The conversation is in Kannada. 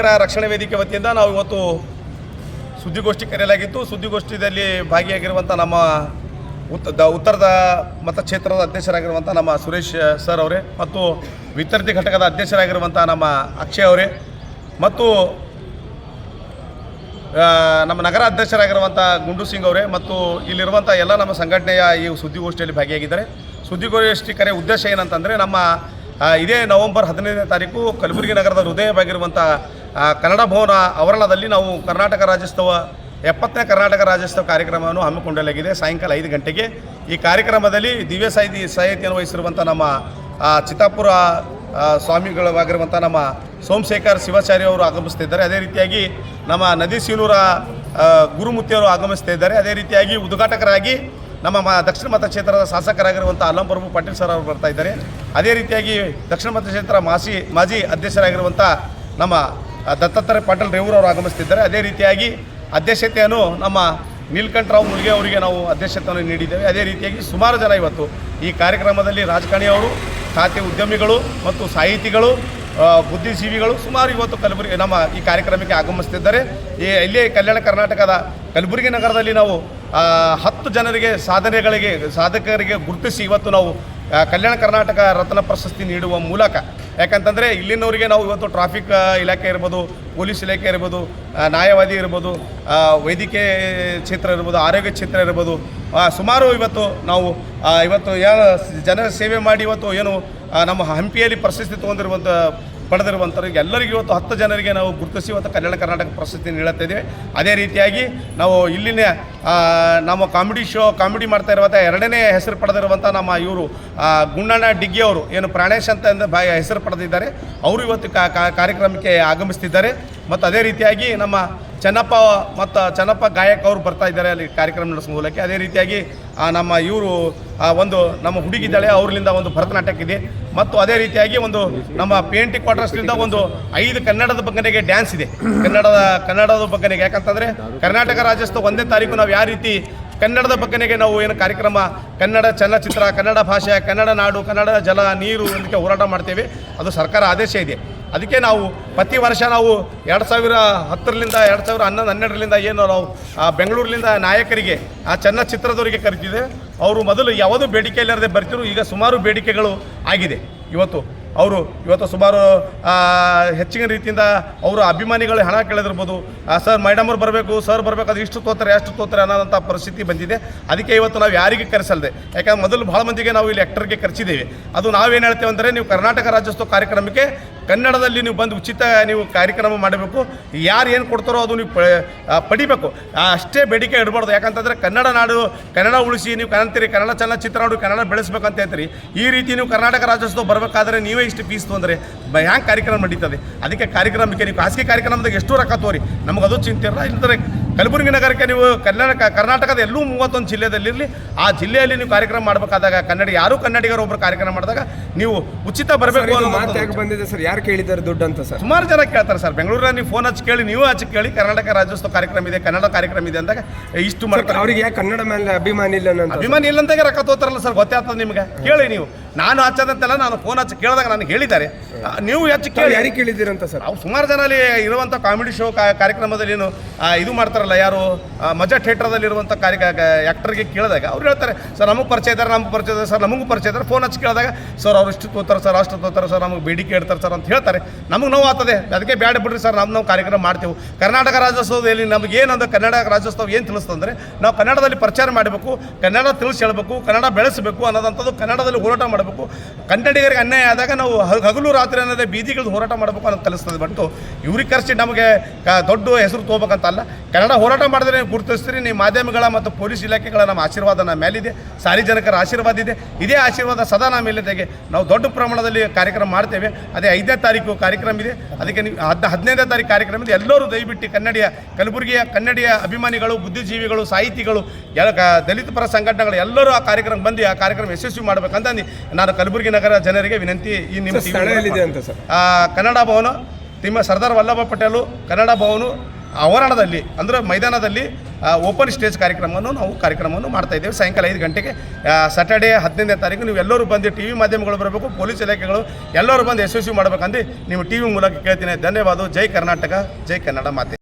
ರಕ್ಷಣಾ ವೇದಿಕೆ ವತಿಯಿಂದ ನಾವು ಇವತ್ತು ಸುದ್ದಿಗೋಷ್ಠಿ ಕರೆಯಲಾಗಿತ್ತು. ಸುದ್ದಿಗೋಷ್ಠಿಯಲ್ಲಿ ಭಾಗಿಯಾಗಿರುವಂಥ ನಮ್ಮ ಉತ್ತ ಉತ್ತರದ ಮತಕ್ಷೇತ್ರದ ಅಧ್ಯಕ್ಷರಾಗಿರುವಂಥ ನಮ್ಮ ಸುರೇಶ್ ಸರ್ ಅವರೇ ಮತ್ತು ವಿತರಣೆ ಘಟಕದ ಅಧ್ಯಕ್ಷರಾಗಿರುವಂಥ ನಮ್ಮ ಅಕ್ಷಯ್ ಅವರೇ ಮತ್ತು ನಮ್ಮ ನಗರ ಅಧ್ಯಕ್ಷರಾಗಿರುವಂಥ ಗುಂಡು ಸಿಂಗ್ ಅವರೇ ಮತ್ತು ಇಲ್ಲಿರುವಂಥ ಎಲ್ಲ ನಮ್ಮ ಸಂಘಟನೆಯ ಈ ಸುದ್ದಿಗೋಷ್ಠಿಯಲ್ಲಿ ಭಾಗಿಯಾಗಿದ್ದಾರೆ. ಸುದ್ದಿಗೋಷ್ಠಿ ಕರೆ ಉದ್ದೇಶ ಏನಂತಂದರೆ ನಮ್ಮ ಇದೇ ನವೆಂಬರ್ ಹದಿನೈದನೇ ತಾರೀಕು ಕಲಬುರಗಿ ನಗರದ ಹೃದಯವಾಗಿರುವಂಥ ಕನ್ನಡ ಭವನ ಆವರಣದಲ್ಲಿ ನಾವು ಕರ್ನಾಟಕ ರಾಜ್ಯೋತ್ಸವ, ಎಪ್ಪತ್ತನೇ ಕರ್ನಾಟಕ ರಾಜ್ಯೋತ್ಸವ ಕಾರ್ಯಕ್ರಮವನ್ನು ಹಮ್ಮಿಕೊಳ್ಳಲಾಗಿದೆ ಸಾಯಂಕಾಲ ಐದು ಗಂಟೆಗೆ. ಈ ಕಾರ್ಯಕ್ರಮದಲ್ಲಿ ದಿವ್ಯ ಸಾಹಿತಿ ಸಾಹಿತ್ಯವನ್ನು ವಹಿಸಿರುವಂಥ ನಮ್ಮ ಚಿತ್ತಾಪುರ ಸ್ವಾಮಿಗಳಾಗಿರುವಂಥ ನಮ್ಮ ಸೋಮಶೇಖರ್ ಶಿವಾಚಾರ್ಯ ಅವರು ಆಗಮಿಸ್ತಿದ್ದಾರೆ. ಅದೇ ರೀತಿಯಾಗಿ ನಮ್ಮ ನದಿ ಸೀನೂರ ಗುರುಮೂರ್ತಿಯವರು ಆಗಮಿಸ್ತಾ ಇದ್ದಾರೆ ಅದೇ ರೀತಿಯಾಗಿ ಉದ್ಘಾಟಕರಾಗಿ ನಮ್ಮ ಮ, ದಕ್ಷಿಣ ಮತಕ್ಷೇತ್ರದ ಶಾಸಕರಾಗಿರುವಂಥ ಅಲ್ಲಂ ಪ್ರಭು ಪಾಟೀಲ್ ಸರ್ ಅವರು ಬರ್ತಾ ಇದ್ದಾರೆ. ಅದೇ ರೀತಿಯಾಗಿ ದಕ್ಷಿಣ ಮತಕ್ಷೇತ್ರ ಮಾಸಿ, ಮಾಜಿ ಅಧ್ಯಕ್ಷರಾಗಿರುವಂಥ ನಮ್ಮ ದತ್ತಾತ್ರೇಯ ಪಾಟೀಲ್ ರೇವೂರ್ ಅವರು ಆಗಮಿಸ್ತಿದ್ದಾರೆ. ಅದೇ ರೀತಿಯಾಗಿ ಅಧ್ಯಕ್ಷತೆಯನ್ನು ನಮ್ಮ ನೀಲ್ಕಂಠರಾವ್ ಮುಲ್ಗೆ ಅವರಿಗೆ ನಾವು ಅಧ್ಯಕ್ಷತೆಯನ್ನು ನೀಡಿದ್ದೇವೆ. ಅದೇ ರೀತಿಯಾಗಿ ಸುಮಾರು ಜನ ಇವತ್ತು ಈ ಕಾರ್ಯಕ್ರಮದಲ್ಲಿ ರಾಜಕಾರಣಿಯವರು ಖಾತೆ ಉದ್ಯಮಿಗಳು ಮತ್ತು ಸಾಹಿತಿಗಳು ಬುದ್ಧಿಜೀವಿಗಳು ಸುಮಾರು ಇವತ್ತು ಕಲಬುರಗಿ ನಮ್ಮ ಈ ಕಾರ್ಯಕ್ರಮಕ್ಕೆ ಆಗಮಿಸ್ತಿದ್ದಾರೆ. ಈ ಇಲ್ಲೇ ಕಲ್ಯಾಣ ಕರ್ನಾಟಕದ ಕಲಬುರಗಿ ನಗರದಲ್ಲಿ ನಾವು ಹತ್ತು ಜನರಿಗೆ ಸಾಧನೆಗಳಿಗೆ, ಸಾಧಕರಿಗೆ ಗುರುತಿಸಿ ಇವತ್ತು ನಾವು ಕಲ್ಯಾಣ ಕರ್ನಾಟಕ ರತ್ನ ಪ್ರಶಸ್ತಿ ನೀಡುವ ಮೂಲಕ ಯಾಕಂತಂದರೆ ಇಲ್ಲಿನವರಿಗೆ ನಾವು ಇವತ್ತು ಟ್ರಾಫಿಕ್ ಇಲಾಖೆ ಇರ್ಬೋದು, ಪೊಲೀಸ್ ಇಲಾಖೆ ಇರ್ಬೋದು ನ್ಯಾಯವಾದಿ ಇರ್ಬೋದು ವೈದ್ಯಕೀಯ ಕ್ಷೇತ್ರ ಇರ್ಬೋದು, ಆರೋಗ್ಯ ಕ್ಷೇತ್ರ ಇರ್ಬೋದು ಸುಮಾರು ಇವತ್ತು ನಾವು ಇವತ್ತು ಯಾ ಜನರ ಸೇವೆ ಮಾಡಿ ಇವತ್ತು ಏನು ನಮ್ಮ ಹಂಪಿಯಲ್ಲಿ ಪ್ರಶಸ್ತಿ ತೊಗೊಂಡಿರುವಂಥ ಪಡೆದಿರುವಂಥವ್ರಿಗೆ ಎಲ್ಲರಿಗೂ ಇವತ್ತು ಹತ್ತು ಜನರಿಗೆ ನಾವು ಗುರುತಿಸಿ ಇವತ್ತು ಕಲ್ಯಾಣ ಕರ್ನಾಟಕ ಪ್ರಶಸ್ತಿ ಇದ್ದೀವಿ. ಅದೇ ರೀತಿಯಾಗಿ ನಾವು ಇಲ್ಲಿನ ನಮ್ಮ ಕಾಮಿಡಿ ಶೋ ಕಾಮಿಡಿ ಮಾಡ್ತಾ ಇರುವಂಥ ಎರಡನೇ ಹೆಸರು ಪಡೆದಿರುವಂಥ ನಮ್ಮ ಇವರು ಗುಂಡಣ್ಣ ಡಿಗ್ಗಿ ಅವರು, ಏನು ಪ್ರಾಣೇಶ್ ಅಂತ ಬಾ, ಹೆಸರು ಪಡೆದಿದ್ದಾರೆ. ಅವರು ಇವತ್ತು ಕಾರ್ಯಕ್ರಮಕ್ಕೆ ಆಗಮಿಸ್ತಿದ್ದಾರೆ. ಮತ್ತು ಅದೇ ರೀತಿಯಾಗಿ ನಮ್ಮ ಚೆನ್ನಪ್ಪ ಮತ್ತು ಚನ್ನಪ್ಪ ಗಾಯಕ್ ಅವರು ಬರ್ತಾ ಇದ್ದಾರೆ ಅಲ್ಲಿ ಕಾರ್ಯಕ್ರಮ ನಡೆಸುವ ಮೂಲಕ. ಅದೇ ರೀತಿಯಾಗಿ ನಮ್ಮ ಇವರು ಒಂದು ನಮ್ಮ ಹುಡುಗಿದ್ದಾಳೆ ಅವರಿಂದ ಒಂದು ಭರತನಾಟ್ಯಕ್ಕೆ ಇದೆ ಮತ್ತು ಅದೇ ರೀತಿಯಾಗಿ ಒಂದು ನಮ್ಮ ಪಿ ಎನ್ ಟಿ ಕ್ವಾರ್ಟರ್ಸ್ನಿಂದ ಒಂದು ಐದು ಕನ್ನಡದ ಬಗ್ಗೆಗೆ ಡ್ಯಾನ್ಸ್ ಇದೆ. ಕನ್ನಡದ ಕನ್ನಡದ ಬಗ್ಗೆಗೆ. ಯಾಕಂತಂದರೆ ಕರ್ನಾಟಕ ರಾಜ್ಯೋತ್ಸವ ಒಂದೇ ತಾರೀಕು, ನಾವು ಯಾವ ರೀತಿ ಕನ್ನಡದ ಬಗ್ಗೆಗೆ ನಾವು ಏನು ಕಾರ್ಯಕ್ರಮ, ಕನ್ನಡ ಚಲನಚಿತ್ರ, ಕನ್ನಡ ಭಾಷೆ, ಕನ್ನಡ ನಾಡು, ಕನ್ನಡ ಜಲ, ನೀರು ಇದಕ್ಕೆ ಹೋರಾಟ ಮಾಡ್ತೇವೆ, ಅದು ಸರ್ಕಾರ ಆದೇಶ ಇದೆ. ಅದಕ್ಕೆ ನಾವು ಪ್ರತಿ ವರ್ಷ ನಾವು ಎರಡು ಸಾವಿರ ಹತ್ತರಿಂದ ಎರಡು ಸಾವಿರ ಹನ್ನೊಂದು ಹನ್ನೆರಡರಿಂದ ಏನು ನಾವು ಬೆಂಗಳೂರಿನಿಂದ ನಾಯಕರಿಗೆ, ಆ ಚಲನಚಿತ್ರದವರಿಗೆ ಕರಿತಿದೆ ಅವರು ಮೊದಲು ಯಾವುದೂ ಬೇಡಿಕೆ ಇಲ್ಲದೆ ಬರ್ತಿದ್ರು, ಈಗ ಸುಮಾರು ಬೇಡಿಕೆಗಳು ಆಗಿದೆ. ಇವತ್ತು ಅವರು, ಇವತ್ತು ಸುಮಾರು ಹೆಚ್ಚಿನ ರೀತಿಯಿಂದ ಅವರು ಅಭಿಮಾನಿಗಳು ಹಣ ಕೇಳಿದಿರ್ಬೋದು. ಸರ್ ಮೇಡಮ್ ಅವ್ರು ಬರಬೇಕು ಸರ್ ಬರಬೇಕು, ಅದು ಇಷ್ಟು ತೋತಾರೆ, ಅಷ್ಟು ತೋತಾರೆ ಅನ್ನೋಂಥ ಪರಿಸ್ಥಿತಿ ಬಂದಿದೆ. ಅದಕ್ಕೆ ಇವತ್ತು ನಾವು ಯಾರಿಗೆ ಕರೆಸಲ್ದೆ. ಯಾಕಂದ್ರೆ ಮೊದಲು ಭಾಳ ಮಂದಿಗೆ ನಾವು ಇಲ್ಲಿ ಆ್ಯಕ್ಟರ್ಗೆ ಕರೆಸಿದ್ದೇವೆ. ಅದು ನಾವೇನು ಹೇಳ್ತೇವೆ ಅಂದರೆ ನೀವು ಕರ್ನಾಟಕ ರಾಜ್ಯೋತ್ಸವ ಕಾರ್ಯಕ್ರಮಕ್ಕೆ ಕನ್ನಡದಲ್ಲಿ ನೀವು ಬಂದು ಉಚಿತ ನೀವು ಕಾರ್ಯಕ್ರಮ ಮಾಡಬೇಕು. ಯಾರು ಏನು ಕೊಡ್ತಾರೋ ಅದು ನೀವು ಪಡಿಬೇಕು. ಅಷ್ಟೇ ಬೇಡಿಕೆ ಇಡಬಾರ್ದು. ಯಾಕಂತಂದರೆ ಕನ್ನಡ ನಾಡು, ಕನ್ನಡ ಉಳಿಸಿ ನೀವು ಕನ್ನಂತೀರಿ ಕನ್ನಡ ಚಲನಚಿತ್ರ ನೋಡಿ ಕನ್ನಡ ಬೆಳೆಸ್ಬೇಕಂತ ಹೇಳ್ತೀರಿ. ಈ ರೀತಿ ನೀವು ಕರ್ನಾಟಕ ರಾಜ್ಯೋತ್ಸವ ಬರಬೇಕಾದ್ರೆ ನೀವೇ ಇಷ್ಟು ಫೀಸ್ ತೊಂದರೆ. ಹ್ಯಾಂಗೆ ಕಾರ್ಯಕ್ರಮ ನಡೀತದೆ? ಅದಕ್ಕೆ ಕಾರ್ಯಕ್ರಮಕ್ಕೆ ನೀವು ಖಾಸಗಿ ಕಾರ್ಯಕ್ರಮದಾಗ ಎಷ್ಟು ರೊಕ್ಕ ತೋರಿ. ನಮಗದು ಚಿಂತೆ ಇಲ್ಲ. ಇಲ್ದರೆ ಕಲಬುರಗಿ ನಗರಕ್ಕೆ ನೀವು ಕರ್ನಾಟಕ ಕರ್ನಾಟಕದ ಎಲ್ಲೂ ಮೂವತ್ತೊಂದು ಜಿಲ್ಲೆದಲ್ಲಿರಲಿ ಆ ಜಿಲ್ಲೆಯಲ್ಲಿ ನೀವು ಕಾರ್ಯಕ್ರಮ ಮಾಡಬೇಕಾದಾಗ ಕನ್ನಡ ಯಾರು ಕನ್ನಡಿಗರು ಒಬ್ಬರು ಕಾರ್ಯಕ್ರಮ ಮಾಡಿದಾಗ ನೀವು ಉಚಿತ ಬರಬೇಕು ಅನ್ನೋ ಬಂದಿದೆ ಸರ್. ಯಾರು ಕೇಳಿದ್ದಾರೆ ದುಡ್ಡು ಅಂತ ಸರ್? ಸುಮಾರು ಜನ ಕೇಳ್ತಾರೆ ಸರ್. ಬೆಂಗಳೂರಲ್ಲಿ ನೀವು ಫೋನ್ ಹಚ್ಚಿ ಕೇಳಿ ನೀವು ಹಚ್ಚಿ ಕೇಳಿ ಕರ್ನಾಟಕ ರಾಜ್ಯೋತ್ಸವ ಕಾರ್ಯಕ್ರಮ ಇದೆ ಕನ್ನಡ ಕಾರ್ಯಕ್ರಮ ಇದೆ ಅಂದಾಗ ಇಷ್ಟು ಮಾಡ್ತಾರೆ. ಅವ್ರಿಗೆ ಯಾಕೆ ಕನ್ನಡ ಮೇಲೆ ಅಭಿಮಾನಿ ಇಲ್ಲ ಅಭಿಮಾನಿ ಇಲ್ಲಂತಾಗ ರೊಕ್ಕ ತೋತಾರಲ್ಲ ಸರ್ ಗೊತ್ತೇ ಆಗ್ತದೆ ನಿಮ್ಗೆ. ಕೇಳಿ ನೀವು. ನಾನು ಹಚ್ಚದಂತೆಲ್ಲ ನಾನು ಫೋನ್ ಹಚ್ಚಿ ಕೇಳಿದಾಗ ನನಗೆ ಹೇಳಿದ್ದಾರೆ. ನೀವು ಹೆಚ್ಚು ಕೇಳಿ. ಯಾರಿಗೆ ಕೇಳಿದ್ದೀರಂತ ಸರ್? ಅವ್ರು ಸುಮಾರು ಜನ ಅಲ್ಲಿ ಇರುವಂಥ ಕಾಮಿಡಿ ಶೋ ಕಾರ್ಯಕ್ರಮದಲ್ಲಿ ಏನು ಇದು ಮಾಡ್ತಾರಲ್ಲ ಯಾರು ಮಜಾ ಥಿಯೇಟ್ರದಲ್ಲಿ ಇರುವಂಥ ಕಾರ್ಯ ಆ್ಯಕ್ಟರ್ಗೆ ಕೇಳಿದಾಗ ಅವ್ರು ಹೇಳ್ತಾರೆ ಸರ್ ನಮಗೆ ಪರಿಚಯ ಇದ್ದಾರೆ ನಮಗೆ ಪರಿಚಯ ಇದ್ದಾರೆ ಸರ್ ನಮಗೂ ಪರಿಚಯ ಇದ್ದಾರೆ. ಫೋನ್ ಹಚ್ಚಿ ಕೇಳಿದಾಗ ಸರ್ ಅವ್ರು ಇಷ್ಟು ತೋತಾರೆ ಸರ್ ಅಷ್ಟು ತೋತಾರೆ ಸರ್ ನಮಗೆ ಬೇಡಿಕೆ ಇಡ್ತಾರೆ ಸರ್ ಅಂತ ಹೇಳ್ತಾರೆ. ನಮಗೆ ನೋವು ಆಗ್ತದೆ. ಅದಕ್ಕೆ ಬೇಡ ಬಿಡ್ರಿ ಸರ್ ನಮ್ಮ ನಾವು ಕಾರ್ಯಕ್ರಮ ಮಾಡ್ತೇವೆ. ಕರ್ನಾಟಕ ರಾಜ್ಯೋತ್ಸವದಲ್ಲಿ ನಮಗೆ ಏನಂದ್ರೆ ಕರ್ನಾಟಕ ರಾಜ್ಯೋತ್ಸವ ಏನು ತಿಳಿಸ್ತಂದ್ರೆ ನಾವು ಕನ್ನಡದಲ್ಲಿ ಪ್ರಚಾರ ಮಾಡಬೇಕು ಕನ್ನಡ ತಿಳಿಸಿ ಹೇಳಬೇಕು ಕನ್ನಡ ಬೆಳೆಸಬೇಕು ಅನ್ನೋದಂಥದ್ದು ಕನ್ನಡದಲ್ಲಿ ಹೋರಾಟ ಮಾಡಬೇಕು ಕನ್ನಡಿಗರಿಗೆ ಅನ್ಯಾಯ ಆದಾಗ ನಾವು ಹಗಲು ರಾತ್ರಿ ಅನ್ನೋದೇ ಬೀದಿಗಳ್ದು ಹೋರಾಟ ಮಾಡಬೇಕು ಅನ್ನೋದು ಕಲಿಸ್ತದೆ. ಬಟ್ಟು ಇವ್ರಿಗೆ ಕರೆಸಿ ನಮಗೆ ದೊಡ್ಡ ಹೆಸರು ತಗೋಬೇಕಂತಲ್ಲ ಕನ್ನಡ ಹೋರಾಟ ಮಾಡಿದ್ರೆ ಗುರುತಿಸ್ತೀರಿ, ನೀವು ಮಾಧ್ಯಮಗಳ ಮತ್ತು ಪೊಲೀಸ್ ಇಲಾಖೆಗಳ ನಮ್ಮ ಆಶೀರ್ವಾದ ನಮ್ಮ ಮೇಲಿದೆ. ಸಾರ್ವಜನಿಕರ ಆಶೀರ್ವಾದ ಇದೆ. ಇದೇ ಆಶೀರ್ವಾದ ಸದಾ ನಮ್ಮ ನಾವು ದೊಡ್ಡ ಪ್ರಮಾಣದಲ್ಲಿ ಕಾರ್ಯಕ್ರಮ ಮಾಡ್ತೇವೆ. ಅದೇ ಐದನೇ ತಾರೀಕು ಕಾರ್ಯಕ್ರಮ ಇದೆ. ಅದಕ್ಕೆ ನೀವು ಹದ್ ಹದಿನೈದನೇ ತಾರೀಕು ಕಾರ್ಯಕ್ರಮ ಇದೆ. ಎಲ್ಲರೂ ದಯವಿಟ್ಟು ಕನ್ನಡಿಯ ಕಲಬುರಗಿಯ ಕನ್ನಡಿಯ ಅಭಿಮಾನಿಗಳು, ಬುದ್ಧಿಜೀವಿಗಳು, ಸಾಹಿತಿಗಳು, ಎಲ್ಲ ದಲಿತ ಪರ ಸಂಘಟನೆಗಳು ಎಲ್ಲರೂ ಆ ಕಾರ್ಯಕ್ರಮ ಬಂದು ಆ ಕಾರ್ಯಕ್ರಮ ಯಶಸ್ವಿ ಮಾಡಬೇಕಂತ ನಾನು ಕಲಬುರಗಿ ನಗರ ಜನರಿಗೆ ವಿನಂತಿ ಈ ನಿಮ್ಮ ಕನ್ನಡ ಭವನ ತಿಮ್ಮ ಸರ್ದಾರ್ ವಲ್ಲಭ ಪಟೇಲು ಕನ್ನಡ ಭವನ ಆವರಣದಲ್ಲಿ ಅಂದರೆ ಮೈದಾನದಲ್ಲಿ ಓಪನ್ ಸ್ಟೇಜ್ ಕಾರ್ಯಕ್ರಮವನ್ನು ನಾವು ಕಾರ್ಯಕ್ರಮವನ್ನು ಮಾಡ್ತಾ ಇದ್ದೇವೆ. ಸಾಯಂಕಾಲ ಐದು ಗಂಟೆಗೆ ಸ್ಯಾಟರ್ಡೇ ಹದಿನೈದನೇ ತಾರೀಕು ನೀವು ಎಲ್ಲರೂ ಬಂದು ಟಿ ವಿ ಮಾಧ್ಯಮಗಳು ಬರಬೇಕು ಪೊಲೀಸ್ ಇಲಾಖೆಗಳು ಎಲ್ಲರೂ ಬಂದು ಯಶಸ್ವಿ ಮಾಡಬೇಕಂದು ನೀವು ಟಿ ವಿ ಮೂಲಕ ಕೇಳ್ತೀನಿ. ಧನ್ಯವಾದ. ಜೈ ಕರ್ನಾಟಕ ಜೈ ಕನ್ನಡ ಮಾತೆ.